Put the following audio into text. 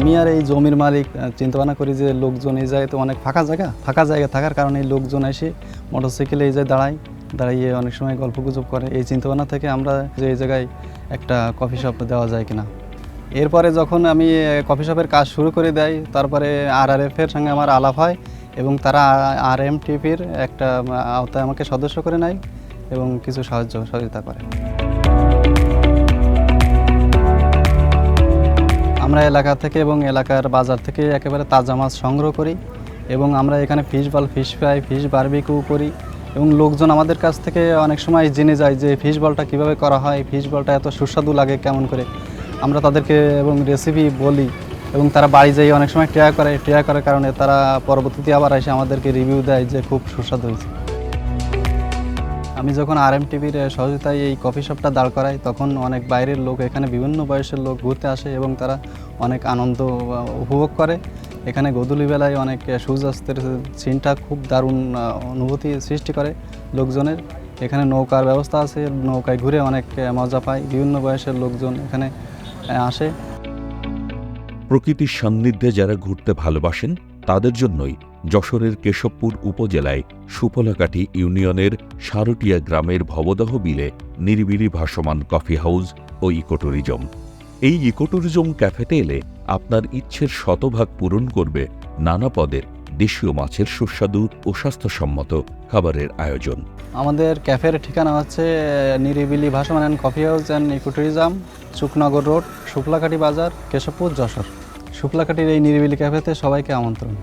আমি আর এই জমির মালিক চিন্তা ভাবনা করি যে লোকজন এই জায়গায় তো অনেক ফাঁকা জায়গা ফাঁকা জায়গা থাকার কারণে লোকজন এসে মোটরসাইকেলে এই জায়গায় দাঁড়ায় দাঁড়িয়ে অনেক সময় গল্প গুজব করে। এই চিন্তাভাবনা থেকে আমরা যে এই জায়গায় একটা কফি শপ দেওয়া যায় কিনা। এরপরে যখন আমি কফি শপের কাজ শুরু করে দেয়, তারপরে আর আর এফের সঙ্গে আমার আলাপ হয় এবং তারা আর এম টিভির একটা আওতায় আমাকে সদস্য করে নেয় এবং কিছু সাহায্য সহযোগিতা করে। এলাকা থেকে এবং এলাকার বাজার থেকে একেবারে তাজা মাছ সংগ্রহ করি এবং আমরা এখানে fish ball fish fry fish barbecue করি এবং লোকজন আমাদের কাছ থেকে অনেক সময় জেনে যায় যে ফিশ বলটা কীভাবে করা হয় ফিশ বলটা এত সুস্বাদু লাগে কেমন করে। আমরা তাদেরকে এবং রেসিপি বলি এবং তারা বাড়ি যেয়ে অনেক সময় ট্রাই করে ট্রাই করার কারণে তারা পরবর্তীতে আবার এসে আমাদেরকে রিভিউ দেয় যে খুব সুস্বাদু হয়েছে। আমি যখন আর এম টিভির সহযোগিতায় এই কফি শপটা দাঁড় করাই, তখন অনেক বাইরের লোক, এখানে বিভিন্ন বয়সের লোক ঘুরতে আসে এবং তারা অনেক আনন্দ উপভোগ করে। এখানে গধূলি বেলায় অনেক সূর্যাস্তের সিনটা খুব দারুণ অনুভূতি সৃষ্টি করে লোকজনের। এখানে নৌকার ব্যবস্থা আছে, নৌকায় ঘুরে অনেক মজা পায়। বিভিন্ন বয়সের লোকজন এখানে আসে। প্রকৃতির সান্নিধ্যে যারা ঘুরতে ভালোবাসেন, তাদের জন্যই যশোরের কেশবপুর উপজেলায় সুফলাকাঠি ইউনিয়নের সারটিয়া গ্রামের ভবদহ বিলে নিরিবিলি ভাসমান কফি হাউস ও ইকোট্যুরিজম এই ইকোট্যুরিজম ক্যাফেতে এলে আপনার ইচ্ছের শতভাগ পূরণ করবে নানা পদের দেশীয় মাছের সুস্বাদু ও স্বাস্থ্যসম্মত খাবারের আয়োজন। আমাদের ক্যাফের ঠিকানা হচ্ছে নিরিবিলি ভাসমান and coffee house and ecotourism Shuknagar road Shuklakati বাজার, কেশবপুর, যশোর। শুক্লাকাটির এই নিরিবিলি ক্যাফেতে সবাইকে আমন্ত্রণ।